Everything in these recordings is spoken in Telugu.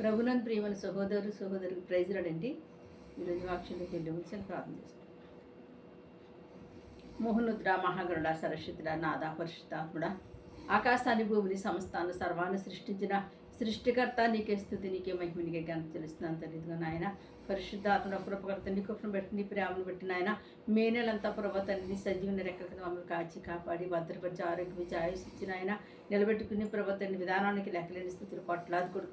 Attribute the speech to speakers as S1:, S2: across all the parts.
S1: ప్రభునంద్ ప్రియమైన సహోదరు సహోదరికి ప్రైజ్ రాడండి. ఈరోజు వాక్యంలోకి వెళ్ళి ప్రార్థన చేస్తాం. మోహనుద్ర మహాగరుడ సరస్వతుడ నాదా పరిశుద్ధాత్ముడ ఆకాశాన్ని భూమిని సమస్తాన్ని సర్వాన్ని సృష్టించిన సృష్టికర్త నీకే స్థుతి నీకే మహిమ నీకే గంత తెలుస్తున్నాను తెలియదుగా నాయన పరిశుద్ధాత్మ కృపకర్త నీ కృపను బట్టి నీ ప్రేమను బట్టి నాయన మే నెలంతా ప్రభా తండ్రి సజీవుని రెక్కల కింద మమ్మల్ని కాచి కాపాడి భద్రపరిచి ఆరోగ్యం ఇచ్చి ఆయుష్ ఇచ్చిన ఆయన నిలబెట్టుకుని ప్రభా తండ్రి విధానానికి లెక్కలేని స్థితిలో కొట్లాది కూడా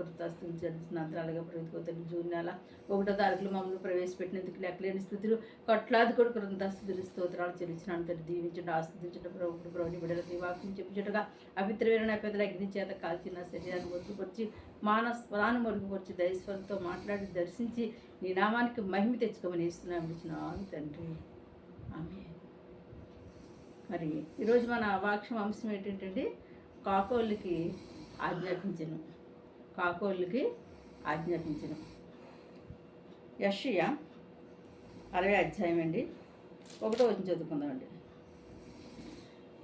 S1: జరుగుతున్నంత అలాగే ప్రభుత్వం జూన్ నెల ఒకటో తారీఖులో మమ్మల్ని ప్రవేశపెట్టినందుకు లెక్కలేని స్థితిలో కొట్లాది కూడా స్థితులు స్తోత్రాలు చెల్లించిన అంతటి దీవించడం ఆస్వాదించడం ప్రభు ప్రభు బిడ్డలకు వాక్యం చెప్పుచుటగా అపిత్రమైన పెద్దల అగ్ని చేత కాల్చిన శరీరాన్ని మొరుగుపరిచి మానవ స్వరాన్ని మొరుగుపరిచి దయస్వరంతో మాట్లాడి దర్శించి నీ నామానికి మహిమ తెచ్చుకోమని ఇస్తున్నాం ఇచ్చినాను తండ్రి. ఆమె మరి ఈరోజు మన వాక్యం అంశం ఏంటంటే కాకోళ్ళకి ఆజ్ఞాపించను. కాకోళ్ళకి ఆజ్ఞాపించను. యషయ అరవై అధ్యాయం అండి. ఒకటో వచ్చి చదువుకుందామండి.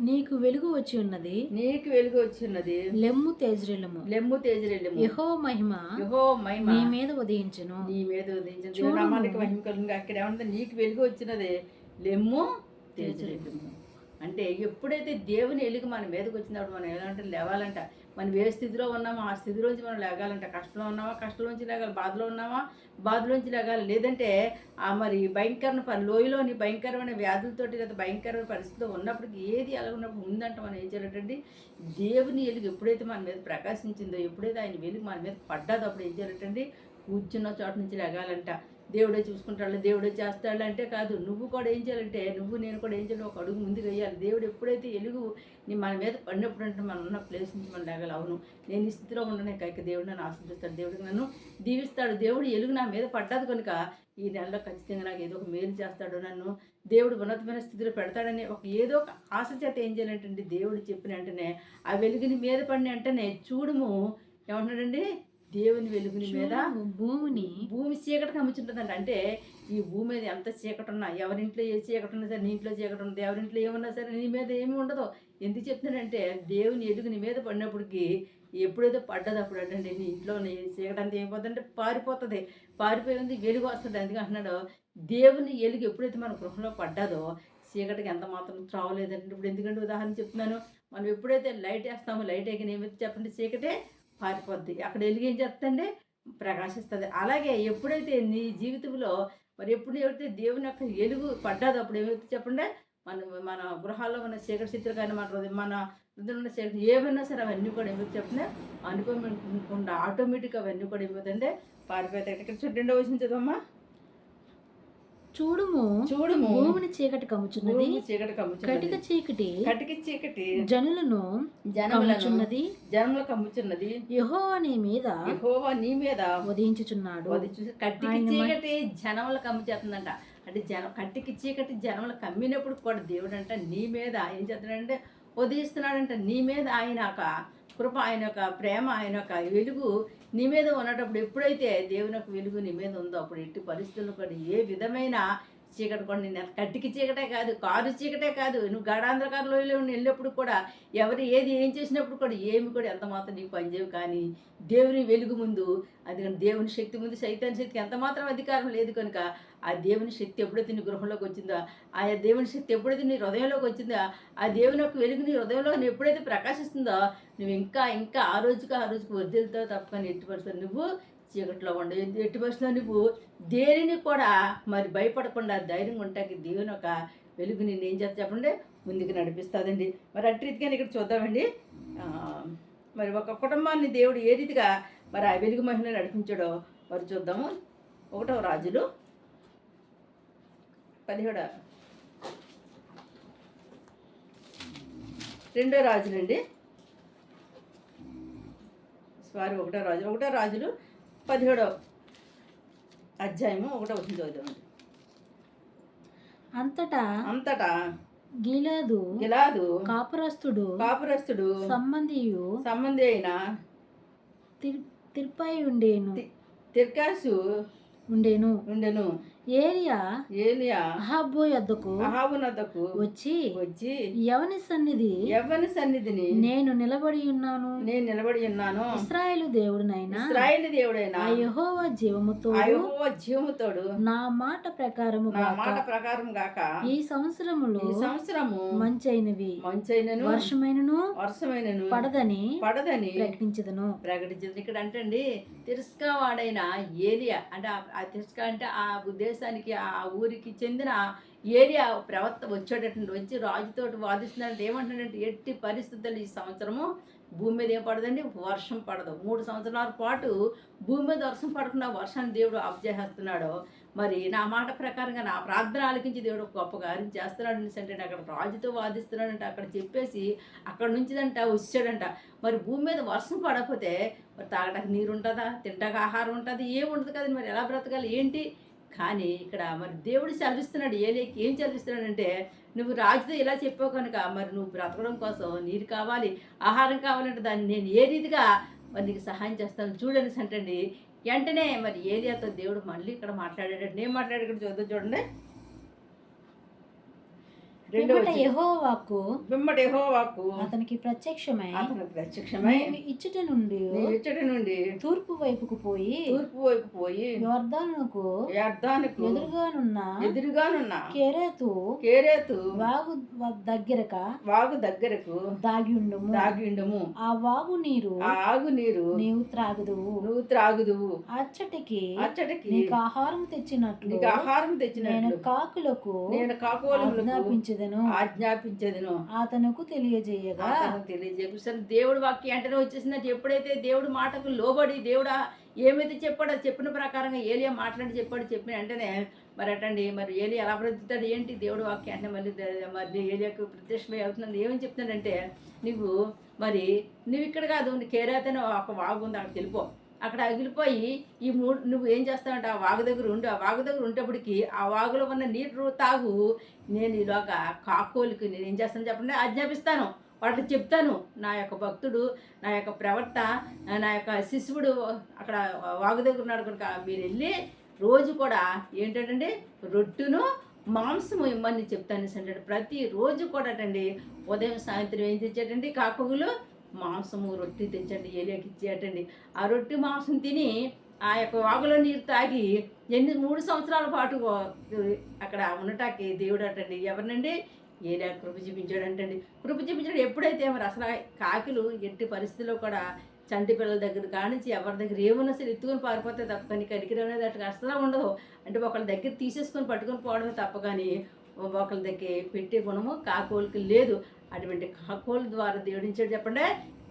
S2: నీకు వెలుగు వచ్చి ఉన్నది.
S1: నీకు వెలుగు వచ్చిన్నది
S2: లెమ్ము తేజరిల్లము.
S1: లెమ్ము తేజరెళ్ళము
S2: యహో మహిమ
S1: యహో మహిమ
S2: నీ మీద ఉదయించును.
S1: నీ మీద ఉదయించిన. నామానికి మహిమ కలుగుగా అక్కడ ఏమంటే నీకు వెలుగు వచ్చినదే. లెమ్ము తేజరెళ్ళము అంటే ఎప్పుడైతే దేవుని వెలుగు మన మీదకి వచ్చినప్పుడు మనం ఎలా అంటే లేవాలంట. మనం ఏ స్థితిలో ఉన్నామో ఆ స్థితిలోంచి మనం లేగాలంటే. కష్టంలో ఉన్నామా కష్టంలోంచి లేగాలి. బాధలో ఉన్నామా బాధలోంచి లేగాలి. లేదంటే ఆ మరి భయంకరమైన పని లోయలోని భయంకరమైన వ్యాధులతోటి లేదా భయంకరమైన పరిస్థితిలో ఉన్నప్పటికీ ఏది అలా ఉన్నప్పుడు ఉందంట మనం ఏం చేయాలంటే దేవుని వెలుగు ఎప్పుడైతే మన మీద ప్రకాశించిందో ఎప్పుడైతే ఆయన వెలుగు మన మీద పడ్డాదో అప్పుడు ఏం చేయాలంటే కూర్చున్న చోట నుంచి లేగాలంట. దేవుడే చూసుకుంటాడు దేవుడే చేస్తాడు అంటే కాదు. నువ్వు కూడా ఏం చేయాలంటే నువ్వు నేను కూడా ఏం చేయాలి? ఒక అడుగు ముందుకు వేయాలి. దేవుడు ఎప్పుడైతే ఎలుగు నీ మన మీద పడినప్పుడు అంటే మనం ఉన్న ప్లేస్ నుంచి మనం లేగల అవును. నేను ఈ స్థితిలో ఉండనే కాక దేవుడు నన్ను ఆశిస్తాడు దేవుడికి నన్ను దీవిస్తాడు. దేవుడు ఎలుగు నా మీద పడ్డది కనుక ఈ నెలలో ఖచ్చితంగా నాకు ఏదో ఒక మేలు చేస్తాడు నన్ను. దేవుడు ఉన్నతమైన స్థితిలో పెడతాడని ఒక ఏదో ఒక ఆశ చేత ఏం చేయాలంటే దేవుడు చెప్పిన వెంటనే ఆ వెలుగుని మీద పడిన వెంటనే చూడము. ఏమంటున్నాడండి? దేవుని వెలుగుని మీద
S2: భూమిని
S1: భూమి చీకటి కమ్ముచుంటుందండి అంటే ఈ భూమి మీద ఎంత చీకటి ఉన్నా ఎవరింట్లో ఏ చీకటి ఉన్నా సరే నీ ఇంట్లో చీకటి ఉన్నది ఎవరింట్లో ఏమున్నా సరే నీ మీద ఏమి ఉండదు. ఎందుకు చెప్తున్నానంటే దేవుని ఎలుగు నీ మీద పడినప్పటికి ఎప్పుడైతే పడ్డది అప్పుడు అంటే నీ ఇంట్లో చీకటి అంతా ఏమైపోతుందంటే పారిపోతుంది. పారిపోయింది వెలుగు వస్తుంది. అందుకే అంటున్నాడు దేవుని ఎలుగు ఎప్పుడైతే మన గృహంలో పడ్డదో చీకటికి ఎంత మాత్రం త్రావలేదంటే ఇప్పుడు ఎందుకంటే ఉదాహరణ చెప్తున్నాను. మనం ఎప్పుడైతే లైట్ వేస్తామో లైట్ ఎగిన ఏమైతే చెప్పండి చీకటే? పారిపోద్ది. అక్కడ వెలుగు ఏం చేస్తుందంటే ప్రకాశిస్తుంది అలాగే ఎప్పుడైతే నీ జీవితంలో మరి ఎప్పుడు ఎవరైతే దేవుని యొక్క ఎలుగు పడ్డాదో అప్పుడు ఏమైతే చెప్పండి? మన మన గృహాల్లో ఉన్న చీకటి చిత్ర కానీ మన మన ఉన్న చీకటి ఏమైనా సరే అవన్నీ కూడా ఏమైతే చెప్పండి? అనుకోకుండా ఆటోమేటిక్గా అవన్నీ కూడా ఏమవుతుందంటే పారిపోతాయి. ఇక్కడ చూడండి వచ్చింది చదవమ్మా.
S2: చూడుము.
S1: చూడుము.
S2: భూమిని చీకటి కమ్ముచున్నది.
S1: చీకటి
S2: కటిక
S1: కమ్ముచున్నది
S2: చీకటి.
S1: కటికి చీకటి.
S2: జనులను
S1: జనములను
S2: కమ్ముచున్నది.
S1: జనములు కమ్ముచున్నది.
S2: యెహోవా నీ మీద
S1: యెహోవా నీ మీద
S2: ఉదయించుచున్నాడు. మ-
S1: చీకటి జనములు కమ్మి చేస్తుందంట అంటే జనం కట్టికి చీకటి జనములు కమ్మినప్పుడు కూడా దేవుడు అంట నీ మీద ఏం చేస్తున్నాడంటే ఉదయిస్తున్నాడంట. నీ మీద ఆయన యొక్క కృప ఆయన యొక్క ప్రేమ ఆయన యొక్క వెలుగు నీ మీద ఉన్నటప్పుడు ఎప్పుడైతే దేవునికి వెలుగు నీ మీద ఉందో అప్పుడు ఎట్టి పరిస్థితుల్లో కూడా ఏ విధమైన చీకటి కూడా నేను కట్టికి చీకటే కాదు కారు చీకటే కాదు. నువ్వు గాఢాంధకార లోయలో వెళ్ళినప్పుడు కూడా ఎవరు ఏది ఏం చేసినప్పుడు కూడా ఏమి కూడా ఎంత మాత్రం నీకు పనిచేయవు. కానీ దేవుని వెలుగు ముందు అది దేవుని శక్తి ముందు సైతాన్ శక్తికి ఎంత మాత్రం అధికారం లేదు కనుక ఆ దేవుని శక్తి ఎప్పుడైతే నీ గృహంలోకి వచ్చిందో ఆ దేవుని శక్తి ఎప్పుడైతే నీ హృదయంలోకి వచ్చిందో ఆ దేవుని యొక్క వెలుగు నీ హృదయంలో ఎప్పుడైతే ప్రకాశిస్తుందో నువ్వు ఇంకా ఇంకా ఆ రోజుకి ఆ రోజుకి వర్దిలుతావు తప్ప కానీ నువ్వు చీకట్లో ఉండే ఎట్టి పరిస్థితుల్లో నువ్వు దేనిని కూడా మరి భయపడకుండా ధైర్యంగా ఉంటాకి దేవుని ఒక వెలుగు నేను ఏం చేస్తా చెప్పండి? ముందుకు నడిపిస్తుందండి. మరి అట్టి రీతిగా ఇక్కడ చూద్దామండి. మరి ఒక కుటుంబాన్ని దేవుడు ఏ రీతిగా మరి ఆ వెలుగు మహిళ నడిపించాడో మరి చూద్దాము. ఒకటవ రాజులు. పదిహేడు రెండో రాజులండి. సారీ ఒకటో రాజు ఒకటో రాజులు. పదిహేడో అధ్యాయము ఒకటో చదువుదామండి
S2: అంతటా
S1: అంతటా
S2: గిలాదు
S1: గిలాదు
S2: కాపురస్తుడు
S1: కాపురస్తుడు
S2: సంబంధియు
S1: సంబంధి అయిన
S2: తిర్ తిర్పాయి ఉండేను
S1: తిర్కాసు
S2: ఉండేను.
S1: ఉండెను.
S2: ఏలియా
S1: ఏలియా
S2: అహాబో యొద్దకు
S1: అహాబు నద్దకు
S2: వచ్చి
S1: వచ్చి
S2: ఎవని సన్నిధి?
S1: ఎవరి సన్నిధిని?
S2: నేను నిలబడి ఉన్నాను.
S1: నేను నిలబడి ఉన్నాను.
S2: ఇస్రాయేలు దేవుడినైనా
S1: ఇస్రాయేల్ దేవుడైన
S2: ఆ యెహోవా జీవముతో
S1: అయహోవ జీవముతోడు
S2: నా మాట ప్రకారము
S1: నా మాట ప్రకారం గాక
S2: ఈ సంవత్సరములో
S1: ఈ సంవత్సరము
S2: మంచైనవి
S1: మంచైనను
S2: వర్షమైనను
S1: వర్షమైనను
S2: పడదని
S1: పడదని
S2: ప్రకటించదను.
S1: ప్రకటించింది ఇక్కడ అంటే తిరస్కా వాడైన ఏరియా అంటే ఆ- ఆ తిరస్కా అంటే ఆ దేశానికి ఆ ఊరికి చెందిన ఏరియా ప్రవర్త వచ్చేటటువంటి వచ్చి రాజుతోటి వాదిస్తున్నారంటే ఏమంటాడంటే ఎట్టి పరిస్థితులు ఈ సంవత్సరము భూమి మీద ఏం పడదండి? వర్షం పడదు. మూడు సంవత్సరాల పాటు భూమి మీద వర్షం పడకుండా వర్షాన్ని దేవుడు ఆఫ్ మరి నా మాట ప్రకారంగా నా ప్రార్థన ఆలకించి దేవుడు గొప్ప కార్యం చేస్తున్నాడు అంటే అక్కడ రాజుతో వాదిస్తున్నాడంట అక్కడ చెప్పేసి అక్కడ నుంచిదంట వచ్చాడంట. మరి భూమి మీద వర్షం పడకపోతే మరి తాగడానికి నీరు ఉంటుందా? తింటాక ఆహారం ఉంటుంది? ఏముండదు కదండి మరి. ఎలా బ్రతకాలి? ఏంటి? కానీ ఇక్కడ మరి దేవుడు చదివిస్తున్నాడు ఏలేకి ఏం చదివిస్తున్నాడంటే నువ్వు రాజుతో ఇలా చెప్పావు కనుక మరి నువ్వు బ్రతకడం కోసం నీరు కావాలి ఆహారం కావాలంటే దాన్ని నేను ఏ రీతిగా మరి నీకు సహాయం చేస్తాను చూడని అంటండి. వెంటనే మరి ఏలియాతో దేవుడు మళ్ళీ ఇక్కడ మాట్లాడాడు. నేను మాట్లాడాడు ఇక్కడ చూద్దాం చూడండి. రెండో
S2: పిమ్మట యెహోవాకు
S1: బిమ్మటి యెహోవాకు
S2: అతనికి ప్రత్యక్షమై
S1: అతను ప్రత్యక్షమై
S2: ఇచ్చట నుండి
S1: ఇచ్చటి నుండి
S2: తూర్పు వైపుకు పోయి
S1: తూర్పు వైపు పోయి
S2: యోర్దానుకు
S1: వ్యర్థానికి
S2: ఎదురుగానున్న
S1: ఎదురుగానున్న
S2: కెరేతు
S1: కేరేతు
S2: వాగు దగ్గరక
S1: వాగు దగ్గరకు
S2: దాగియుండుము.
S1: దాగిండము
S2: ఆ వాగు నీరు
S1: ఆ ఆగు నీరు
S2: నీవు త్రాగుదువు.
S1: నువ్వు త్రాగుదువు.
S2: అచ్చటికి
S1: అచ్చటికి
S2: నీకు ఆహారం తెచ్చినట్లు
S1: నీకు ఆహారం
S2: నేను
S1: తెచ్చినట్లు
S2: కాకులకు
S1: నేను కాకోలములకు
S2: ఆజ్ఞాపించదను.
S1: ఆజ్ఞాపించదును.
S2: అతనుకు తెలియజేయగా.
S1: సరే దేవుడు వాక్యం వెంటనే వచ్చేసిందంటే ఎప్పుడైతే దేవుడు మాటకు లోబడి దేవుడా ఏమైతే చెప్పాడో చెప్పిన ప్రకారంగా ఏలియా మాట్లాడి చెప్పాడు. చెప్పిన వెంటనే మరి అటండి మరి ఏలి ఎలా బ్రతుకుతాడు? ఏంటి దేవుడు వాక్యం అంటే మళ్ళీ మరి ఏలియాకు ప్రత్యక్షమై అవుతున్నాడు? ఏమని చెప్తున్నాడంటే నువ్వు మరి నువ్వు ఇక్కడ కాదు నీ కేరాతనే ఒక వాగు ఉంది అక్కడికి వెళ్ళిపో. అక్కడ అగిలిపోయి ఈ మూడు నువ్వు ఏం చేస్తావంటే ఆ వాగు దగ్గర ఉండు ఆ వాగు దగ్గర ఉండేప్పటికి ఆ వాగులో ఉన్న నీరు తాగు. నేను ఇలాగా కాకోలికి నేను ఏం చేస్తాను చెప్పండి? ఆజ్ఞాపిస్తాను. వాటిని చెప్తాను. నా యొక్క భక్తుడు నా యొక్క ప్రవర్త నా యొక్క శిశువుడు అక్కడ వాగు దగ్గర ఉన్నాడు కనుక మీరు వెళ్ళి రోజు కూడా ఏంటంటే రొట్టును మాంసము ఇమ్మని చెప్తాను అంటే ప్రతి రోజు కూడా అండి ఉదయం సాయంత్రం ఏం తెచ్చాడండి కాకులు? మాంసము రొట్టి తెచ్చండి ఏలియాకి ఇచ్చేటండి ఆ రొట్టి మాంసం తిని ఆ యొక్క వాగులో నీరు తాగి ఎన్ని మూడు సంవత్సరాల పాటు అక్కడ ఉండటానికి దేవుడు అటండి ఎవరినండి? ఏరియా కృప చూపించాడంటండి. కృప చూపించాడు ఎప్పుడైతే మరి అసలు కాకిలు కాకులు ఎట్టి పరిస్థితిలో కూడా చంటి పిల్లల దగ్గర కానించి ఎవరి దగ్గర ఏమన్నా సరే ఎత్తుకొని పారిపోతే తప్ప కానీ కనికరం అనేది అట్లా అసలు ఉండదు. అంటే ఒకళ్ళ దగ్గర తీసేసుకొని పట్టుకొని పోవడమే తప్ప కానీ ఒకళ్ళ దగ్గర పెట్టే గుణము కాకోళ్ళకి లేదు. అటువంటి కాకోలు ద్వారా దేవుడించాడు చెప్పండి.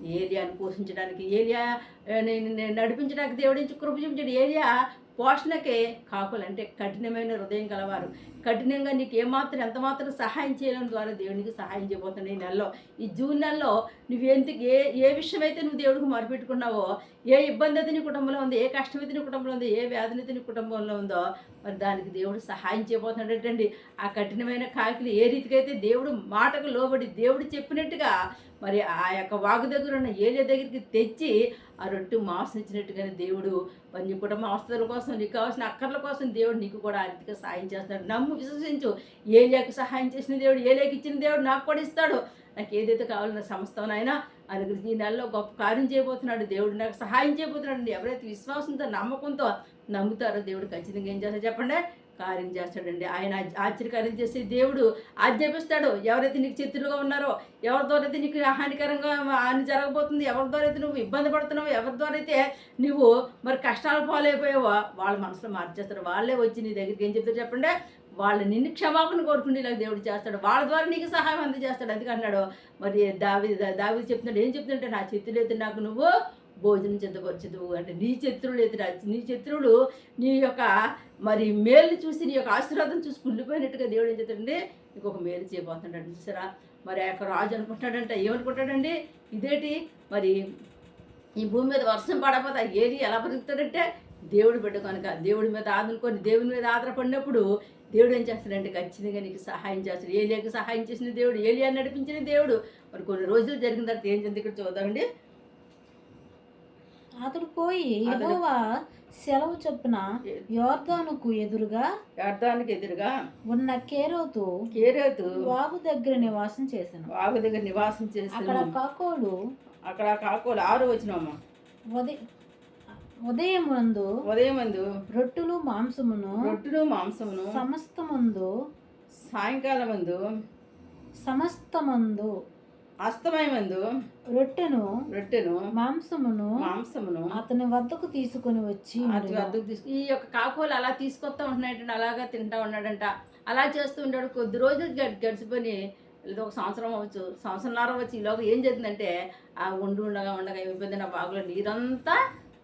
S1: ఏలియాను పోషించడానికి ఏలియా నేను నేను నడిపించడానికి దేవుడించి కృప చూపించాడు. ఏలియా పోషణకే కాకులు అంటే కఠినమైన హృదయం కలవారు కఠినంగా నీకు ఏమాత్రం ఎంత మాత్రం సహాయం చేయడం ద్వారా దేవునికి సహాయం చేయబోతున్నాయి ఈ నెలలో. ఈ జూన్ నెలలో నువ్వు ఎందుకు ఏ ఏ విషయం అయితే నువ్వు దేవుడికి మొరపెట్టుకున్నావో ఏ ఇబ్బంది అయితే నీ కుటుంబంలో ఉంది ఏ కష్టం అయితే నీ కుటుంబంలో ఉందో ఏ వ్యాధి అయితే నీ కుటుంబంలో ఉందో మరి దానికి దేవుడు సహాయం చేయబోతున్నాడటండి ఆ కఠినమైన కాకులు ఏ రీతికైతే దేవుడు మాటకు లోబడి దేవుడు చెప్పినట్టుగా మరి ఆ యొక్క వాగు దగ్గర ఉన్న ఏరియా దగ్గరికి తెచ్చి ఆ రొట్టె మాంసం ఇచ్చినట్టుగానే దేవుడు మరి నీకు కూడా అవసరాల కోసం నీకు కావాల్సిన అక్కర్ల కోసం దేవుడు నీకు కూడా ఆర్థిక సహాయం చేస్తాడు. నమ్ము విశ్వసించు. ఏ లేక సహాయం చేసిన దేవుడు ఏ లేక ఇచ్చిన దేవుడు నాకు కూడా ఇస్తాడు. నాకు ఏదైతే కావాలన్న సమస్తమైనా అనుగ్రహించి ఈ నెలలో గొప్ప కార్యం చేయబోతున్నాడు. దేవుడు నాకు సహాయం చేయబోతున్నాడు ఎవరైతే విశ్వాసంతో నమ్మకంతో నమ్ముతారో దేవుడు ఖచ్చితంగా ఏం చేస్తాడు చెప్పండి? కార్యం చేస్తాడండి. ఆయన ఆశ్చర్యకార్యం చేసి దేవుడు ఆజ్ఞాపిస్తాడు. ఎవరైతే నీకు శత్రులుగా ఉన్నారో ఎవరి ద్వారా అయితే నీకు హానికరంగా హాని జరగబోతుంది ఎవరి ద్వారా అయితే నువ్వు ఇబ్బంది పడుతున్నావు ఎవరి ద్వారా అయితే నువ్వు మరి కష్టాలు పాలైపోయావో వాళ్ళ మనసులో మార్చేస్తారు. వాళ్ళే వచ్చి నీ దగ్గరికి ఏం చెప్తారు చెప్పండి? వాళ్ళు నిన్ను క్షమాపణ కోరుకుని ఇలా దేవుడు చేస్తాడు. వాళ్ళ ద్వారా నీకు సహాయం అందజేస్తాడు. అందుకన్నాడు మరి దావి దావి చెప్తున్నాడు. ఏం చెప్తుంటే నా చేతులైతే నాకు నువ్వు భోజనం చెందపరచదు అంటే నీ శత్రువులు ఎదురు నీ శత్రువులు నీ యొక్క మరి మేలుని చూసి నీ యొక్క ఆశీర్వాదం చూసి కుళ్ళిపోయినట్టుగా దేవుడు ఏం చెప్తాడంటే నీకు ఒక మేలు చేయబోతున్నాడు చూసారా? మరి ఆ యొక్క రాజు అనుకుంటాడంట ఏమనుకుంటాడండి ఇదేటి? మరి ఈ భూమి మీద వర్షం పడకపోతే ఏది ఎలా బతుకుతాడంటే దేవుడు బిడ్డ కనుక దేవుడి మీద ఆదుకొని దేవుని మీద ఆధారపడినప్పుడు దేవుడు ఏం చేస్తాడంటే ఖచ్చితంగా నీకు సహాయం చేస్తాడు. ఏలియాకి సహాయం చేసిన దేవుడు ఏలియా నడిపించిన దేవుడు. మరి కొన్ని రోజులు జరిగిన తర్వాత ఏం చెంది ఇక్కడ చూద్దామండి.
S2: అతడు పోయి యెహోవా సెలవు చొప్పున యోర్దానుకు ఎదురుగా
S1: అర్థానికి ఎదురుగా
S2: ఉన్న కేరోతు
S1: కేరేతు
S2: వాగు దగ్గర నివాసం చేశాను
S1: వాగు దగ్గర నివాసం
S2: అక్కడ
S1: చేస్తున్నాం
S2: కాకోలు
S1: అక్కడ కాకోలు ఆరు వచ్చినామా
S2: ఉదయ ఉదయమునందు
S1: ఉదయం మందు
S2: రొట్టెలు మాంసమును
S1: రొట్టును మాంసమును
S2: సమస్తమందు
S1: సాయంకాలం మందు
S2: సమస్తమందు
S1: అస్తమయ మందు
S2: రొట్టెను
S1: రొట్టెను
S2: మాంసమును
S1: మాంసమును
S2: అతని వద్దకు తీసుకొని వచ్చి ఉండెను.
S1: వద్దకు తీసుకు ఈ యొక్క కాకోలు అలా తీసుకొస్తా ఉంటున్నాడంట అలాగా తింటా ఉన్నాడంట. అలా చేస్తూ ఉంటాడు. కొద్ది రోజులు గడి గడిచిపోయి ఏదో ఒక సంవత్సరం అవ్వచ్చు సంవత్సరంన్నర వచ్చి ఈలోగా ఏం జరిగిందంటే ఆ ఉండి ఉండగా ఉండగా అయిపోయింది నా బాగులో నీరంతా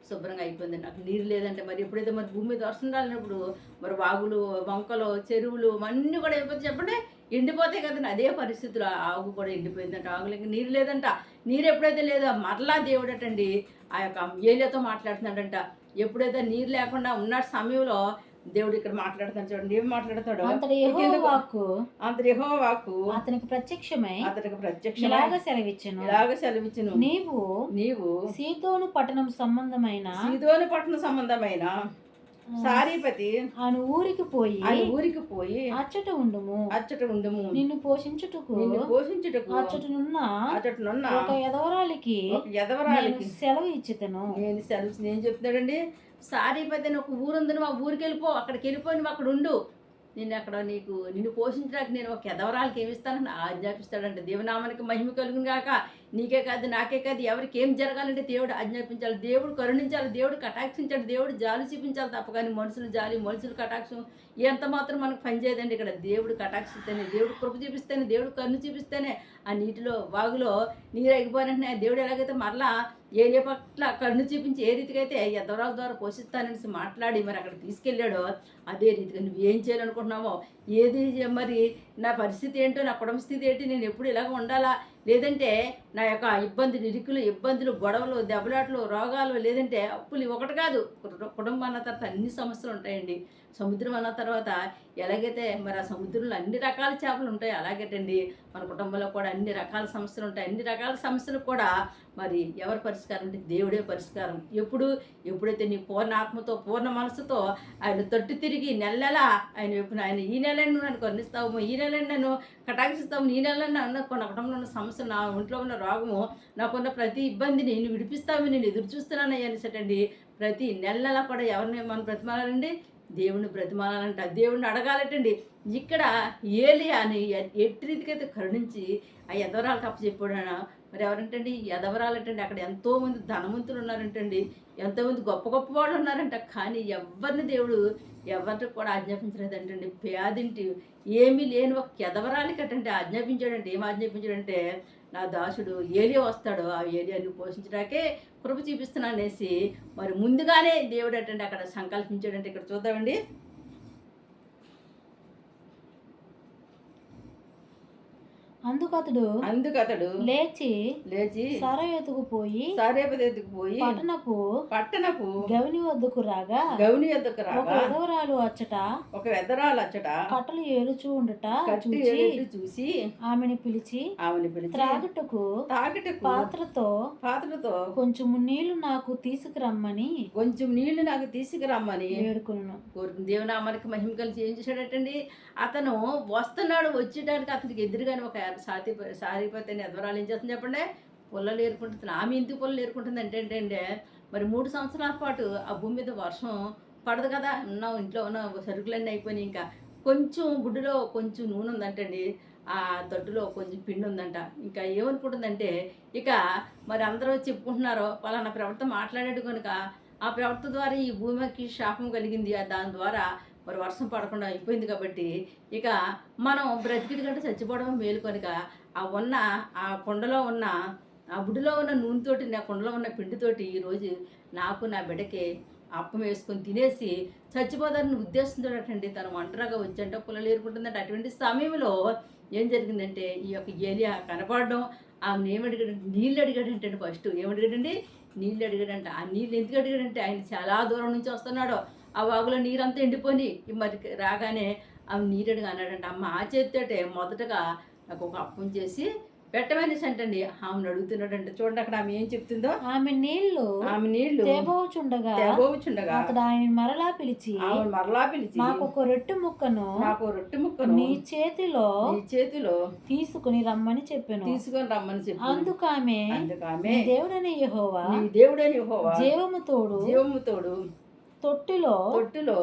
S1: శుభ్రంగా అయిపోయింది. నాకు నీరు లేదంటే మరి ఎప్పుడైతే మరి భూమి మీద వర్షం రాలినప్పుడు మరి వాగులు వంకలు చెరువులు అన్నీ కూడా అయిపోతే చెప్పండి ఎండిపోతాయి కదండి అదే పరిస్థితులు. ఆవు కూడా ఎండిపోయిందంట ఆవులకి నీరు లేదంట. నీరు ఎప్పుడైతే లేదో మరలా దేవుడటండి ఆ యొక్క ఏలియాతో మాట్లాడుతున్నాడంట. ఎప్పుడైతే నీరు లేకుండా ఉన్న సమయంలో దేవుడు ఇక్కడ మాట్లాడుతాడు చూడండి ఏం మాట్లాడతాడు
S2: అంతటి వాక్కు.
S1: అంత వాకు
S2: అతనికి ప్రత్యక్షమై
S1: అతనికి ప్రత్యక్ష
S2: ఇలాగ సెలవిచ్చెను.
S1: ఇలాగ సెలవిచ్చును.
S2: నీవు
S1: నీవు
S2: సీతోను పట్టణం సంబంధమైన
S1: సీదోని పట్టణ సంబంధమైన సారీపతి.
S2: ఆయన ఊరికి పోయి
S1: ఆయన ఊరికి పోయి
S2: అచ్చట ఉండుము.
S1: అచ్చట ఉండుము.
S2: నిన్ను పోషించుటకు
S1: నిన్ను పోషించుటకు
S2: అచ్చటనున్న
S1: అచ్చటనున్న
S2: ఒక ఎదవరాలికి నేను సెలవు ఇచ్చితను.
S1: నేను సెలవు నేను చెప్తున్నాడండి సారీపతి అని ఒక ఊరుందని మా ఊరికి వెళ్ళిపో అక్కడికి వెళ్ళిపోయి నువ్వు అక్కడ ఉండు. నేను అక్కడ నీకు నిన్ను పోషించడానికి నేను ఒక ఎదవరాలకి ఏమి ఇస్తానని ఆజ్ఞాపిస్తాడంటే. దేవునామానికి మహిమ కలుగును గాక. నీకే కాదు నాకే కాదు ఎవరికి ఏం జరగాలంటే దేవుడు ఆజ్ఞాపించాలి. దేవుడు కరుణించాలి దేవుడు కటాక్షించాలి దేవుడు జాలి చూపించాలి తప్ప కానీ మనుషులు జాలి మనుషులు కటాక్షం ఎంత మాత్రం మనకు పనిచేయదండి ఇక్కడ. దేవుడు కటాక్షిస్తేనే దేవుడు కృప చూపిస్తేనే దేవుడు కరుణ చూపిస్తేనే ఆ నీటిలో వాగులో నీరు ఎగిపోయినట్టే దేవుడు ఎలాగైతే మరలా ఏరియా పట్ల కన్ను చూపించి ఏ రీతిగా అయితే ద్వారా పోషిస్తాననేసి మాట్లాడి మరి అక్కడ తీసుకెళ్ళాడో అదే రీతిగా నువ్వు ఏం చేయాలనుకుంటున్నావో ఏది మరి నా పరిస్థితి ఏంటో నా కుటుంబ స్థితి ఏంటి నేను ఎప్పుడు ఇలాగ ఉండాలా? లేదంటే నా యొక్క ఇబ్బందులు ఇరుకులు ఇబ్బందులు గొడవలు దెబ్బలాట్లు రోగాలు లేదంటే అప్పులు ఒకటి కాదు. కుటుంబాన్న తర్వాత అన్ని సమస్యలు ఉంటాయండి. సముద్రం అన్న తర్వాత ఎలాగైతే మరి ఆ సముద్రంలో అన్ని రకాల చేపలు ఉంటాయి అలాగేటండి. మన కుటుంబంలో కూడా అన్ని రకాల సమస్యలు ఉంటాయి. అన్ని రకాల సమస్యలు కూడా మరి ఎవరి పరిష్కారం అంటే దేవుడే పరిష్కారం. ఎప్పుడు? ఎప్పుడైతే నీ పూర్ణ ఆత్మతో పూర్ణ మనసుతో ఆయన తట్టు తిరిగి నెల ఆయన ఎప్పుడు ఆయన ఈ నెల నన్ను కొన్నిస్తావు ఈ నెల నన్ను కటాక్షిస్తాము ఈ నెల నన్ను కొన్న కుటుంబంలో ఉన్న సమస్య నా ఒంట్లో ఉన్న రోగము నాకున్న ప్రతి ఇబ్బందిని నేను విడిపిస్తావు నేను ఎదురు చూస్తున్నాను అనేసటండి. ప్రతి నెలలా కూడా ఎవరిని మనం ప్రతిమాలండి దేవుని బ్రతిమాలంట దేవుడిని అడగాలటండి. ఇక్కడ ఏలి అని ఎట్టి రీతికైతే కరుణించి ఆ ఎదవరాలకు అప్పచెప్పాడు మరి ఎవరంటండి? ఎదవరాలంటండి అక్కడ ఎంతోమంది ధనవంతులు ఉన్నారంటండి. ఎంతోమంది గొప్ప గొప్ప వాళ్ళు ఉన్నారంట. కానీ ఎవరిని దేవుడు ఎవరికి కూడా ఆజ్ఞాపించలేదంటండి. పేదింటి ఏమీ లేని ఒక ఎదవరాలికటంటే ఆజ్ఞాపించాడంటే ఏం ఆజ్ఞాపించాడంటే నా దాసుడు ఏలియా వస్తాడు. ఆ ఏలియాని పోషించడానికే కృప చూపిస్తున్నా అనేసి మరి ముందుగానే దేవుడు అంటే అక్కడ సంకల్పించాడంటే ఇక్కడ చూద్దామండి.
S2: అందుకు అతడు
S1: అందుకు అతడు
S2: లేచి
S1: లేచి
S2: సరయోతుకు పోయి
S1: సారేపదేతికి పోయి
S2: పట్టణపు
S1: పట్టణపు
S2: గవిని వద్దకు రాగా
S1: గౌని ఎద్దుకు
S2: ఒక
S1: రాగా
S2: విధవరాలు అచ్చట
S1: ఒక వెదరాలు అచ్చట
S2: కట్టలు ఏరుచూ ఉండుట
S1: చూసి
S2: ఆమెను పిలిచి
S1: ఆమెను పిలిచి
S2: త్రాగుటకు
S1: తాకిటకు
S2: పాత్రతో
S1: పాత్రతో
S2: కొంచెము నీళ్ళు నాకు తీసుకురమ్మని
S1: కొంచెం నీళ్ళు నాకు తీసుకురమ్మని
S2: వేడుకును
S1: కోరుకుని దేవునామానికి మహిమ కలిసి ఏం చేశాడటండి? అతను వస్తున్నాడు వచ్చేటానికి అతనికి ఎదురుగానే ఒక సాతి సారిపోతే ఎదవరాలు ఏం చేస్తుంది చెప్పండి? పుల్లలు ఏరుకుంటుంది ఆమె ఎందుకు పుల్లలు ఏరుకుంటుంది అంటే ఏంటంటే మరి మూడు సంవత్సరాల పాటు ఆ భూమి మీద వర్షం పడదు కదా? ఉన్నావు ఇంట్లో ఉన్న సరుకులన్నీ అయిపోయినాయి ఇంకా. కొంచెం గుడ్డులో కొంచెం నూనె ఉందంటండి ఆ దొడ్డులో కొంచెం పిండి ఉందంట. ఇంకా ఏమనుకుంటుందంటే ఇక మరి అందరూ చెప్పుకుంటున్నారో పలానా ప్రవర్తన మాట్లాడాడు కనుక ఆ ప్రవర్తన ద్వారా ఈ భూమికి శాపం కలిగింది. దాని ద్వారా మరి వర్షం పడకుండా అయిపోయింది కాబట్టి ఇక మనం బ్రతికిడి కంటే చచ్చిపోవడం మేలు కనుక ఆ ఉన్న ఆ కుండలో ఉన్న ఆ బుడిలో ఉన్న నూనెతోటి నా కుండలో ఉన్న పిండితోటి ఈరోజు నాకు నా బిడ్డకి అప్పం వేసుకొని తినేసి చచ్చిపోదాన్ని ఉద్దేశంతో అటండి. తను ఒంటరిగా వచ్చంటే పుల్లలు ఏరుకుంటుందంటే అటువంటి సమయంలో ఏం జరిగిందంటే ఈ యొక్క ఏలియా కనపడడం ఆమె ఏమడిగాడు నీళ్ళు అడిగాడంటే ఫస్ట్. ఏమడిగాడండి? నీళ్ళు అడిగాడంట. ఆ నీళ్ళు ఎందుకు అడిగాడంటే ఆయన చాలా దూరం నుంచి వస్తున్నాడు. ఆ వాగులో నీరంతా ఎండిపోయి మరి రాగానే ఆమె నీరు అడిగా అన్నాడంట అమ్మ ఆ చేతితోటే మొదటగా నాకు ఒక అప్పం చేసి పెట్టమనేసి అంటండి. ఆమెను అడుగుతున్నాడంటే చూడండి అక్కడ ఆమె ఏం చెప్తుందో.
S2: ఆమె నీళ్ళు
S1: ఆమె నీళ్ళు
S2: తేబోచుండగా
S1: తేబోచుండగా
S2: అతడు ఆయన మరలా పిలిచి
S1: ఆమె మరలా పిలిచి
S2: నాకు ఒక రొట్టె ముక్కను
S1: నాకు రొట్టె ముక్కను
S2: నీ చేతిలో
S1: నీ చేతిలో
S2: తీసుకుని రమ్మని చెప్పాను.
S1: తీసుకొని రమ్మని చెప్పి
S2: అందుకు ఆమె
S1: అందుకు ఆమె
S2: దేవుడని యెహోవా
S1: నీ దేవుడని యెహోవా
S2: జీవము తోడు
S1: జీవము తోడు
S2: తొట్టిలో
S1: తొట్టులో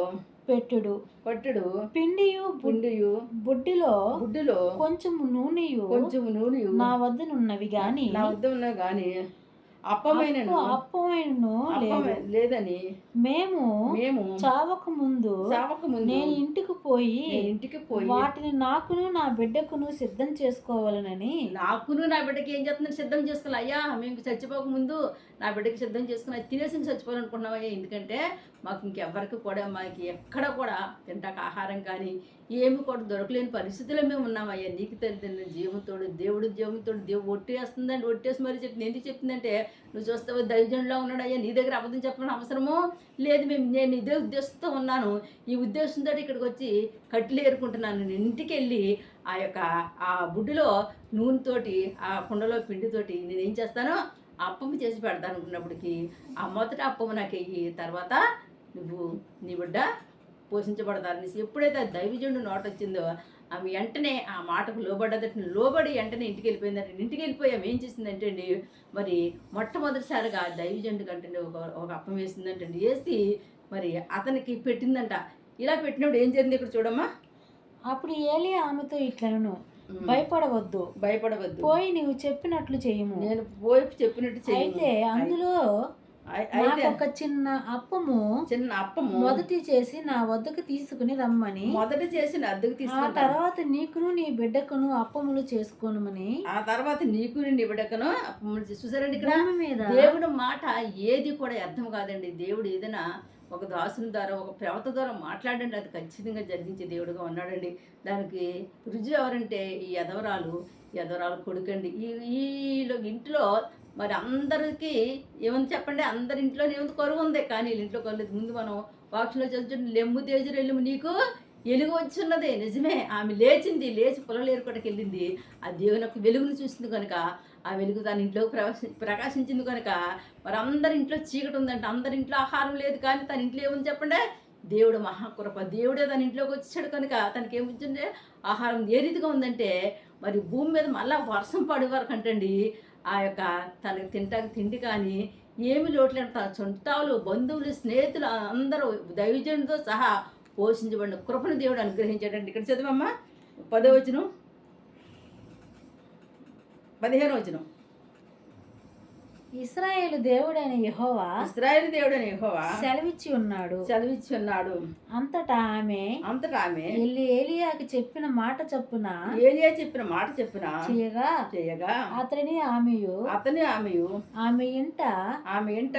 S2: పెట్టుడు.
S1: పట్టుడు.
S2: పిండియు బు-
S1: పుండియు
S2: బుడ్డిలో
S1: గుడ్డులో
S2: కొంచెము నూనెయు
S1: కొంచెం నూనె
S2: నా వద్దనున్నవి గాని
S1: నా వద్ద ఉన్నా గాని అప్పమైన
S2: అప్పు- అప్పమైనను లేదు.
S1: లేదని
S2: మేము
S1: మేము
S2: చావక ముందు
S1: చావక ముందు
S2: నేను ఇంటికి పోయి
S1: ఇంటికి పోయి
S2: వాటిని నాకును నా బిడ్డకును సిద్ధం చేసుకోవాలనని
S1: నాకును నా బిడ్డకి ఏం చేస్తున్నారు సిద్ధం చేసుకోవాలి అయ్యా మేము చచ్చిపోక ముందు నా బిడ్డకి సిద్ధం చేసుకుని తినేసి చచ్చిపోవాలనుకున్నామయ్యా ఎందుకంటే మాకు ఇంకెవరికి కూడా మాకు ఎక్కడ కూడా తింటాక ఆహారం కానీ ఏమి కూడా దొరకలేని పరిస్థితుల్లో మేము ఉన్నామయ్యా నీకు తెలిసిన జీవంతోడు దేవుడు జీవంతోడు దేవుడు ఒట్టేస్తుందండి ఒట్టేసి మరి చెప్తుంది. ఎందుకు చెప్తుందంటే నువ్వు చూస్తావు దైవజనులో ఉన్నాడయ్యా నీ దగ్గర అబద్ధం చెప్పడం అవసరమో? లేదు మేము నేను ఇదే ఉద్దేశంతో ఉన్నాను. ఈ ఉద్దేశంతో ఇక్కడికి వచ్చి కట్టెలు ఏరుకుంటున్నాను. నేను ఇంటికి వెళ్ళి ఆ యొక్క ఆ బుడ్డిలో నూనెతోటి ఆ కుండలో పిండితోటి నేను ఏం చేస్తాను? అప్పం చేసి పెడతాను అనుకున్నప్పటికీ ఆ మొదట అప్పం నాకు వెయ్యి తర్వాత నువ్వు నీ బిడ్డ పోషించబడతారని ఎప్పుడైతే ఆ దైవజనుడు నోట వచ్చిందో ఆమె వెంటనే ఆ మాటకు లోబడ్డదట లోబడి వెంటనే ఇంటికి వెళ్ళిపోయిందట ఇంటికి వెళ్ళిపోయి ఏం చేసిందంటే అండి మరి మొట్టమొదటిసారిగా దైవజనుడు కంటే ఒక ఒక అప్పం వేసిందంటండి. వేసి మరి అతనికి పెట్టిందంట. ఇలా పెట్టినప్పుడు ఏం జరిగింది ఇక్కడ చూడమ్మా?
S2: అప్పుడు ఏలి ఆమెతో ఇట్లను భయపడవద్దు.
S1: భయపడవద్దు.
S2: పోయి నీవు చెప్పినట్లు చేయము.
S1: నేను పోయి చెప్పినట్టు
S2: అయితే అందులో ఒక చిన్న అప్పము
S1: చిన్న అప్పము.
S2: మొదటి చేసి నా వద్దకు తీసుకుని రమ్మని.
S1: మొదట చేసిన అద్దెకు
S2: ఆ
S1: తీసుకుంటాను
S2: తర్వాత నీకును నీ బిడ్డకును అప్పములు చేసుకోనమని.
S1: ఆ తర్వాత నీకు నిన్ను ఇవ్వడకను అప్పములు చేసి- చూసారండి ఇక్కడ?
S2: మీద
S1: దేవుడు మాట ఏది కూడా అర్థం కాదండి. దేవుడు ఏదైనా ఒక దాసుని ద్వారా ఒక ప్రవత ద్వారా మాట్లాడండి. అది ఖచ్చితంగా జరిగించే దేవుడుగా ఉన్నాడండి. దానికి రుజువు ఎవరంటే ఈ యదవరాలు. యదవరాలు కొడుకండి. ఈ ఈలో ఇంట్లో మరి అందరికీ ఏమని చెప్పండి? అందరి ఇంట్లో ఏముంది? కరువు ఉంది. కానీ వీళ్ళ ఇంట్లో కరువు ముందు మనం వాక్షలో చదువుతున్న లెమ్ము తేజరు వెళ్ళము నీకు వెలుగు వచ్చున్నది. నిజమే. ఆమె లేచింది. లేచి పొలం ఏరుకోవడానికి వెళ్ళింది. ఆ దేవుని యొక్క వెలుగును చూసింది కనుక ఆ వెలుగు తన ఇంట్లోకి ప్రకాశి ప్రకాశించింది కనుక మరి అందరి ఇంట్లో చీకటి ఉందంటే. అందరి ఇంట్లో ఆహారం లేదు. కానీ తన ఇంట్లో ఏముంది చెప్పండి? దేవుడు మహాకృప. దేవుడే తన ఇంట్లోకి వచ్చాడు కనుక తనకి ఏమిచ్చిండే ఆహారం ఏ రీతిగా ఉందంటే మరి భూమి మీద మళ్ళీ వర్షం పడే వరకు అంటండి ఆ ఆ యొక్క తనకు తింటానికి తిండి కానీ ఏమి లోట్లేని తన చుట్టాలు బంధువులు స్నేహితులు అందరూ దైవజనుడితో సహా పోషించబడిన కృపను దేవుడు అనుగ్రహించాడండి. ఇక్కడ చదివమ్మా పదో వచనం. పదిహేను వచనం.
S2: ఇస్రాయేలు దేవుడైన యెహోవా
S1: ఇస్రాయేల్ దేవుడు అని యెహోవా
S2: సెలవిచ్చి ఉన్నాడు.
S1: సెలవిచ్చి ఉన్నాడు.
S2: అంతటా ఆమె
S1: అంతటా ఆమె
S2: వెళ్ళి ఏలియాకి చెప్పిన మాట చొప్పున
S1: ఏలియా చెప్పిన మాట చెప్పిన
S2: చేయగా
S1: చేయగా
S2: అతని ఆమెయు
S1: అతని ఆమెయు
S2: ఆమె ఇంట
S1: ఆమె ఇంట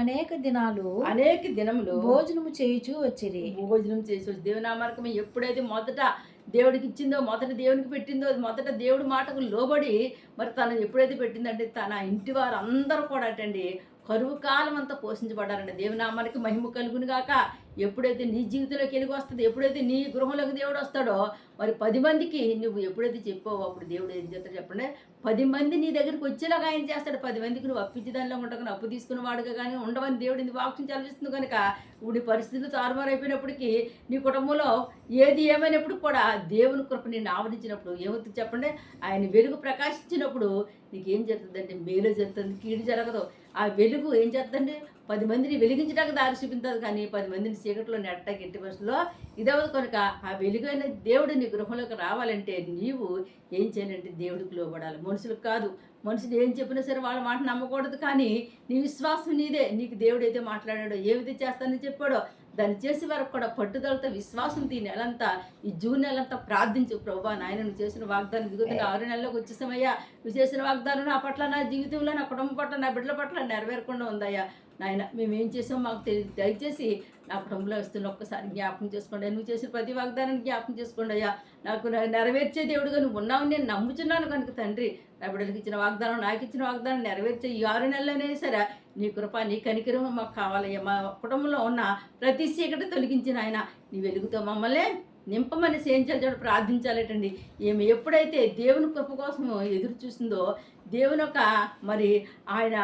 S2: అనేక దినాలు
S1: అనేక దినములు
S2: భోజనము చేయుచూ వచ్చిరి.
S1: భోజనం చేసి వచ్చి దేవునామార్గం ఎప్పుడైతే మొదట దేవుడికి ఇచ్చిందో మొదట దేవునికి పెట్టిందో మొదట దేవుడి మాటకు లోబడి మరి తను ఎప్పుడైతే పెట్టిందంటే తన ఇంటి వారు అందరూ కూడా అటండి. కరువు కాలం అంతా పోషించబడ్డారండి దేవనామానికి మహిమ కలుగును గాక. ఎప్పుడైతే నీ జీవితంలోకి వెలుగు వస్తుంది ఎప్పుడైతే నీ గృహంలోకి దేవుడు వస్తాడో మరి పది మందికి నువ్వు ఎప్పుడైతే చెప్పావో అప్పుడు దేవుడు ఏం చేస్తాడు చెప్పండి. పది మంది నీ దగ్గరికి వచ్చేలాగా ఆయన చేస్తాడు. పది మందికి నువ్వు అప్పించి దానిలో ఉండకుండా అప్పు తీసుకున్న వాడుగా కానీ ఉండవని దేవుడు ఇది వాక్యం చదివిస్తుంది కనుక ఇప్పుడు నీ పరిస్థితులు తారుమారైపోయినప్పటికీ నీ కుటుంబంలో ఏది ఏమైనప్పుడు కూడా దేవుని కృప నిన్ను ఆవరించినప్పుడు ఏమవుతుంది చెప్పండి? ఆయన వెలుగు ప్రకాశించినప్పుడు నీకేం జరుగుతుందంటే మేలు జరుగుతుంది కీడు జరగదు. ఆ వెలుగు ఏం చేస్తుందండి పది మందిని వెలిగించడానికి దారి చూపించదు కానీ పది మందిని చీకట్లో నెట్టడానికి ఇంటి బస్సులో ఇదవదు కనుక ఆ వెలుగైన దేవుడు నీ గృహంలోకి రావాలంటే నీవు ఏం చేయాలంటే దేవుడికి లోబడాలి. మనుషులకు కాదు. మనుషులు ఏం చెప్పినా సరే వాళ్ళ మాట నమ్మకూడదు కానీ నీ విశ్వాసం నీదే. నీకు దేవుడు అయితే మాట్లాడాడో ఏమిటి చేస్తానని చెప్పాడో దాన్ని చేసే వరకు కూడా పట్టుదలతో విశ్వాసం ఈ నెలంతా ఈ జూన్ నెలంతా ప్రార్థించు ప్రభా. నాయన నువ్వు చేసిన వాగ్దానం దిగుతున్న ఆరు నెలలకు వచ్చేసామయ్యా. నువ్వు చేసిన వాగ్దానం నా పట్ల నా జీవితంలో నా కుటుంబం పట్ల నా బిడ్డల పట్ల నెరవేరకుండా ఉందయ్యా. నాయన మేము ఏం చేసామో మాకు తెలి దయచేసి నా కుటుంబంలో వస్తున్న ఒక్కసారి జ్ఞాపకం చేసుకోండి. నువ్వు చేసిన ప్రతి వాగ్దానాన్ని జ్ఞాపకం చేసుకోండి అయ్యా. నాకు నెరవేర్చే దేవుడుగా నువ్వు ఉన్నావు నేను నమ్ముచున్నాను కనుక తండ్రి. నా బిడ్డలకు ఇచ్చిన వాగ్దానం నాకు ఇచ్చిన వాగ్దానం నెరవేర్చే ఈ ఆరు నెలలనే సరే నీ కృప నీ కనికరం మాకు కావాలయ్యా. మా కుటుంబంలో ఉన్న ప్రతి చీకటి తొలగించిన ఆయన నీ వెలుగుతో మమ్మల్ని నింపమని ఏం చేయాలి ప్రార్థించాలటండి. ఈమె ఎప్పుడైతే దేవుని కృప కోసం ఎదురు చూసిందో దేవుని యొక్క మరి ఆయన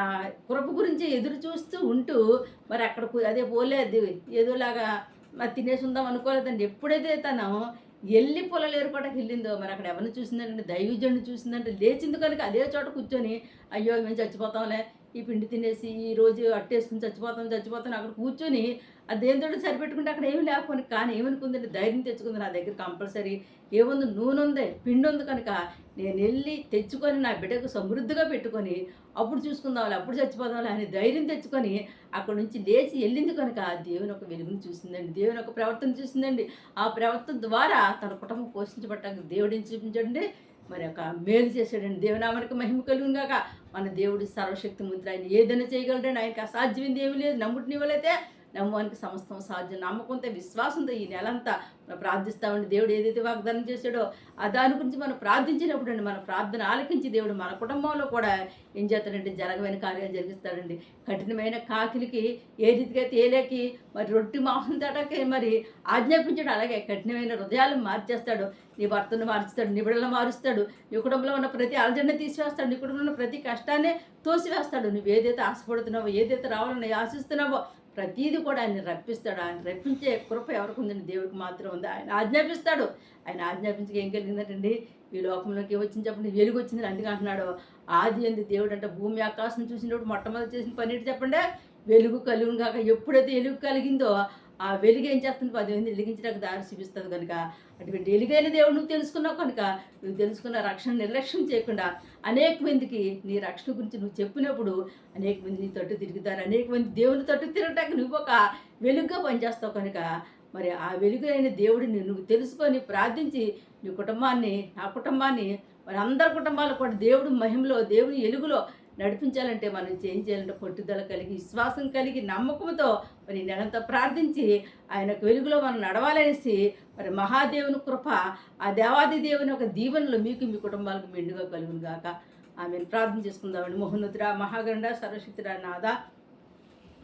S1: కృప గురించి ఎదురు చూస్తూ ఉంటూ మరి అక్కడ అదే పోలేదు ఏదోలాగా మరి తినేసి ఉందాం అనుకోలేదండి. ఎప్పుడైతే తను ఎల్లి పొలాలు ఏర్పాటుకి వెళ్ళిందో మరి అక్కడ ఎవరిని చూసిందంటే దైవజుడిని చూసిందంటే. లేచింది కనుక అదే చోట కూర్చొని అయ్యో మేము చచ్చిపోతాంలే. ఈ పిండి తినేసి ఈ రోజు అట్టేసుకుని చచ్చిపోతాం చచ్చిపోతాం అక్కడ కూర్చొని అదేంతో సరిపెట్టుకుంటే అక్కడ ఏమి లేకపోయి కానీ ఏమనుకుందంటే ధైర్యం తెచ్చుకుంది నా దగ్గర కంపల్సరీ. ఏముంది? నూనె ఉంది పిండి ఉంది కనుక నేను వెళ్ళి తెచ్చుకొని నా బిడ్డకు సమృద్ధిగా పెట్టుకొని అప్పుడు చూసుకుందాం అప్పుడు చచ్చిపోదాం అని ధైర్యం తెచ్చుకొని అక్కడ నుంచి లేచి వెళ్ళింది కనుక దేవుని ఒక వెలుగును చూసిందండి. దేవుని ఒక ప్రవర్తన చూసిందండి. ఆ ప్రవర్తన ద్వారా తన కుటుంబం పోషించబడ్డానికి దేవుడిని చూపించండి మరి ఒక మేలు చేశాడండి. దేవునామానికి మహిమ కలుగుగాక మన దేవుడు సర్వశక్తి ముందు ఆయన ఏదైనా చేయగలడండి. ఆయనకి అసాధ్యమైంది ఏమీ లేదు. నమ్ముటినివ్వలైతే నమ్మవానికి సమస్తం సాధ్యం. నమ్మకంతో విశ్వాసంతో ఈ నెలంతా మనం ప్రార్థిస్తామండి. దేవుడు ఏదైతే వాగ్దానం చేశాడో ఆ దాని గురించి మనం ప్రార్థించినప్పుడు అండి మన ప్రార్థన ఆలకించి దేవుడు మన కుటుంబంలో కూడా ఏం చేస్తాడంటే జరగమైన కార్యాలు జరిగిస్తాడండి. కఠినమైన కాకిలికి ఏ రీతిగా తేలేకి మరి రొట్టి మాంసం తేటాకి మరి ఆజ్ఞాపించాడు. అలాగే కఠినమైన హృదయాలను మార్చేస్తాడు. నీ భర్తను మారుస్తాడు నీ బిడ్డలను మారుస్తాడు. నీ కుటుంబంలో ఉన్న ప్రతి అలజడిని తీసివేస్తాడు. నీ కుటుంబంలో ఉన్న ప్రతి కష్టాన్ని తోసివేస్తాడు. నువ్వు ఏదైతే ఆశపడుతున్నావో ఏదైతే రావాలని ఆశిస్తున్నావో ప్రతీది కూడా ఆయన రప్పిస్తాడు. ఆయన రప్పించే కృప ఎవరికి ఉందండి? దేవుడికి మాత్రం ఉంది. ఆయన ఆజ్ఞాపిస్తాడు. ఆయన ఆజ్ఞాపించక ఏం కలిగిందంటండి? ఈ లోకంలోకి వచ్చినప్పుడు వెలుగు వచ్చింది అందుకే అంటున్నాడు. ఆది అంది దేవుడు అంటే భూమి ఆకాశం చూసినప్పుడు మొట్టమొదటి చేసిన పని చెప్పండి? వెలుగు కలుగును కాక ఎప్పుడైతే వెలుగు కలిగిందో ఆ వెలుగు ఏం చేస్తుంది? పది మంది వెలిగించడానికి దారి చూపిస్తుంది కనుక. అటువంటి వెలుగైన దేవుడు నువ్వు తెలుసుకున్నావు కనుక నువ్వు తెలుసుకున్న రక్షణ నిర్లక్ష్యం చేయకుండా అనేక మందికి నీ రక్షణ గురించి నువ్వు చెప్పినప్పుడు అనేక మంది నీ తట్టు తిరుగుతారు. అనేక మంది దేవుని తట్టు తిరగటానికి నువ్వు ఒక వెలుగుగా పనిచేస్తావు కనుక. మరి ఆ వెలుగైన దేవుడిని నువ్వు తెలుసుకొని ప్రార్థించి నీ కుటుంబాన్ని నా కుటుంబాన్ని మరి అందరి కుటుంబాలు కూడా దేవుడు మహిమలో దేవుని ఎలుగులో నడిపించాలంటే మనం చేయించాలంటే చేయాలంటే పట్టుదల కలిగి విశ్వాసం కలిగి నమ్మకంతో మరి నెలంతా ప్రార్థించి ఆయనకు వెలుగులో మనం నడవాలనేసి మరి మహాదేవుని కృప ఆ దేవాది దేవుని ఒక దీవెనలు మీకు మీ కుటుంబాలకు మెండుగా కలుగును గాక. ఆమెను. ప్రార్థన చేసుకుందామండి. మోహనుద్ర మహాగండ సర్వశక్తిరా నాథ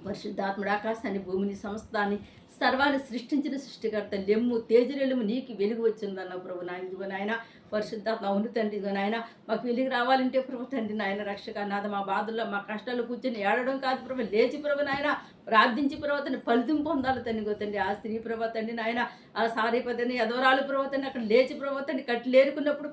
S1: పరిశుద్ధాత్ముడు ఆకాశాన్ని భూమిని సమస్తాన్ని సర్వాన్ని సృష్టించిన సృష్టికర్త లెమ్ము తేజరెలుము నీకు వెలుగు వచ్చిందన్న ప్రభు నా ఇదిగో నాయన. పరిశుద్ధాత్మ అవును తండ్రి. నాయన మాకు వెలుగు రావాలంటే ప్రభు తండ్రి నాయన రక్షక నాథ మా బాధల్లో మా కష్టాల్లో కూర్చొని ఏడడం కాదు ప్రభు. లేచి ప్రభు నాయన ప్రార్థించి ప్రవర్తన ఫలితం పొందాలి తండ్రి. గో ఆ స్త్రీ ప్రభు తండ్రి నాయన ఆ సారీపతిని యదవరాలు ప్రభు అక్కడ లేచి ప్రభు తండ్రి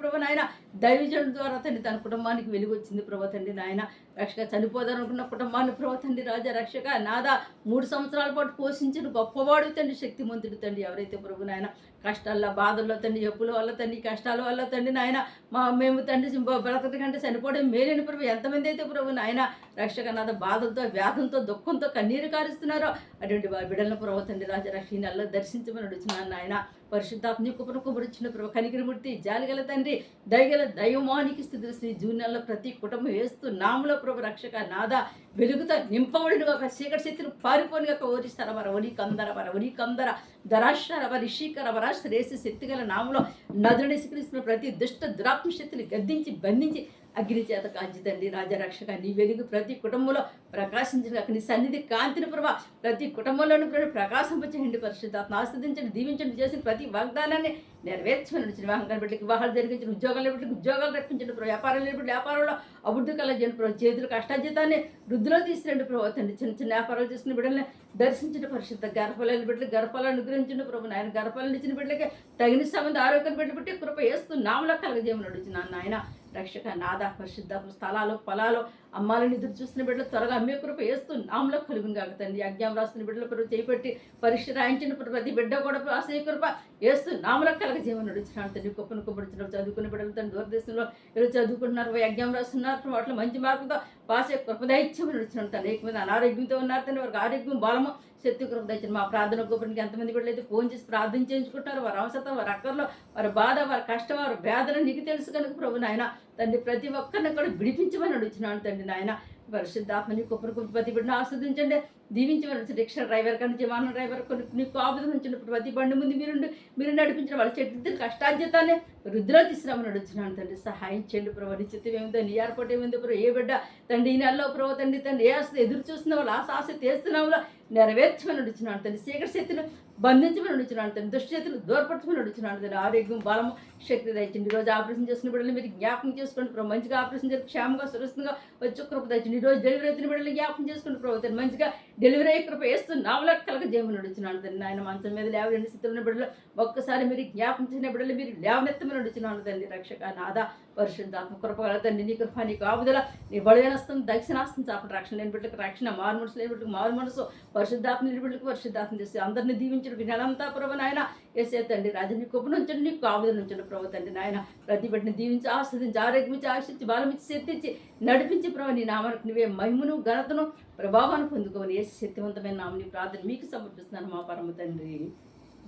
S1: ప్రభు నాయన దైవజనుడు ద్వారా తండ్రి తన కుటుంబానికి వెలుగొచ్చింది వచ్చింది నాయన. రక్షక చనిపోదారనుకున్న కుటుంబాన్ని ప్రభు రాజా రక్షక నాదా మూడు సంవత్సరాల పాటు పోషించిన గొప్పవాడు తండ్రి శక్తిమంతుడు తండ్రి ఎవరైతే ప్రభు నాయన కష్టాల్లో బాధల్లో తండ్రి ఎప్పుల వల్ల తండ్రి కష్టాల వల్ల తండ్రి నాయన మా మేము తండ్రి బ్రతకటి కంటే చనిపోవడం మేలేని ప్రభు. ఎంతమంది అయితే ప్రభు నాయన రక్షకనాథ బాధలతో వ్యాధంతో దుఃఖంతో కన్నీరు కారుస్తున్నారో అటువంటి బిడ్డలను ప్రభు తండ్రి రాజరక్షణల్లో దర్శించమని అడుగుతున్నాను నాయన. పరిశుద్ధాత్మ నీ కుప్పను కుబరుచిన ప్రభు కనికిరిమూర్తి జాలిగల తండ్రి దయగల దైవమానికి స్థితి శ్రీ జూనియర్లో ప్రతి కుటుంబం వేస్తూ నామలో ప్రభు రక్షక నాద వెలుగుతో నింపబడిన ఒక చీకటి శక్తిని పారిపోని ఒక ఓరిస్తార వర ఒరి కందర వర ఒరి కందర దరాశర వర రిషికర వర శ్రేసి శక్తిగల నామలో నదుని స్వీకరిస్తున్న ప్రతి దుష్ట దురాత్మ శక్తిని గద్దించి బంధించి అగ్నిచేత కాంచి తండ్రి రాజరక్షక నీ వెలుగు ప్రతి కుటుంబంలో ప్రకాశించిన నీ సన్నిధి కాంతిని ప్రభా ప్రతి కుటుంబంలోని ప్రభు ప్రకాశింపచేయండి పరిశుద్ధాత్మ ఆస్వాదించండి దీవించండి చేసిన ప్రతి వాగ్దానాన్ని నెరవేర్చమని వచ్చిన బిడ్డకి వివాహాలు జరిగించిన ఉద్యోగాలు బిడ్డకి ఉద్యోగాలు రప్పించండి ప్రభు వ్యాపారాలు లేబట్టి వ్యాపారంలో అభివృద్ధి కలగజండి ప్రభు చేతులు కష్టాజీతాన్ని వృద్ధిలో తీసుకురండి ప్రభు తండ్రి చిన్న చిన్న వ్యాపారాలు చేసిన బిడ్డల్ని దర్శించండి పరిశుద్ధ గర్భఫలాలు బిడ్డలు గర్భాలను అనుగ్రహించండి ప్రభు నాయన గర్భాలను ఇచ్చిన బిడ్డలకి తగిన సంబంధ ఆరోగ్యం బిడ్డ బట్టి కృప వేస్తూ నామలో కలగజేయమని అడుగుతున్నాను నాయన. రక్షక నాద పరిశుద్ధ స్థలాలు పొలాలు అమ్మాలని ఎదురు చూస్తున్న బిడ్డలు త్వరగా అమ్మే కృప వేస్తూ నామలో కలుగును కాక తండ్రి. అజ్ఞానం రాస్తున్న బిడ్డల ప్రభు చేపట్టి పరీక్ష రాయించిన ప్రతి బిడ్డ కూడా ఆశయ కృప వేస్తూ నామలో కలగజేయమని అడుగుతున్నాను తండ్రి. గొప్పను కుప్పడుతున్న చదువుకున్న బిడ్డలు తండ్రి దూరదేశంలో ఎవరు చదువుకుంటున్నారు. యజ్ఞం రాస్తున్నారు. వాటిలో మంచి మార్కులతో పాసే కృపదైత్యమని అడుగుతున్నాను తండ్రి. ఎక్కువ అనారోగ్యంతో ఉన్నారు తండ్రి. వారికి ఆరోగ్యం బలము శక్తి కృప దయచండి మా ప్రార్థన గొప్పనికి ఎంతమంది బిడ్డలు అయితే ఫోన్ చేసి ప్రార్థన చేయించుకుంటారు వారి అవసరం వారి అక్కర్లో వారి బాధ వారి కష్టం వారి వేదన నీకు తెలుసు కనుక ప్రభు నాయన. తండ్రి ప్రతి ఒక్కరిని కూడా విడిపించమని అడుగుతున్నాను తండ్రి నాయన. పరిశుద్ధాత్మని కుప్పని కుప్ప ప్రతి బిడ్డను ఆస్వాదించండి. దీవించమని రిక్షా డ్రైవర్ కానీ విమానం డ్రైవర్ కొన్ని నీకు ఆపుదల నుంచి ప్రతి బండి ముందు మీరు మీరు నడిపించిన వాళ్ళ చెట్టు కష్టాధ్యతనే రుద్రాతి తీసుకురామని నడుచున్నాను తండ్రి సహాయం చేయండి ప్రభు. నిశ్చితం ఏమిందో నీ ఏర్పాటు ఏమిందో ప్రభు? ఏ బిడ్డ తండ్రి ఈ నెలలో ప్రభు తండ్రి తండ్రి ఏ ఆశ ఎదురు చూస్తున్న వాళ్ళు ఆశ ఆశ తీస్తున్నావులో? నెరవేర్చమని నడుచున్నాను తండ్రి శీఘ్ర శక్తిని బంధించమని నడుచున్నాను తండ్రి దుష్టశక్తులు దూరపరచమని నడుచున్నాను తండ్రి. ఆరోగ్యం బలము శక్తి దయచండి. ఈ రోజు ఆపరేషన్ చేసిన బిడ్డలు మీరు జ్ఞాపకం చేసుకోండి ప్రభు. మంచిగా ఆపరేషన్ చేసి క్షేమంగా సురక్షితంగా వచ్చి కృప దయచండి. ఈ రోజు డెలివరీ అయిన బిడ్డలు జ్ఞాపకం చేసుకోండి ప్రభు తండ్రి. మంచిగా డెలివరీ అయ్యే కృప వేస్తూ నావల కలగ జయమని నడుచున్నాను తండ్రి. ఆయన మంచం మీద లేవలేని స్థితిలో ఉన్న బిడ్డలు ఒక్కసారి మీరు జ్ఞాపకం చేసిన బిడ్డలు మీరు లేవనెత్తమని నడుచున్నాను తండ్రి రక్షక నాద పరిశుద్ధాత్మ కృపగల తండ్రి నీ కృప నీ కాపుదల నీ బలవేనస్తం దక్షిణాస్తుంది చాపటి రక్షణ లేని బిడ్డలకు రక్షణ మారు మనసు లేని బిడ్డకు మారు మనసు. పరిశుద్ధాత్మ లేని బిడ్డకు పరిశుద్ధాత్మ చేసి అందరిని దీవించడు వినాలంతా ప్రభు నాయన వేసే తండ్రి రాజు నీ కృప నుంచండి నీ కాపుదల నుంచండి ప్రభు తండ్రి నాయన. ప్రతి బిడ్డని దీవించి ఆస్వాదించి ఆరోగ్యమించి ఆశించి బలమించి శక్తించి నడిపించి ప్రభు నీ నామానికి నువ్వే మహిమను ఘనతను ప్రభావాన్ని పొందుకోని ఏ శక్తివంతమైన నామని ప్రార్థన మీకు సమర్పిస్తున్నాను మా పరమ తండ్రి.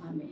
S1: ఆమె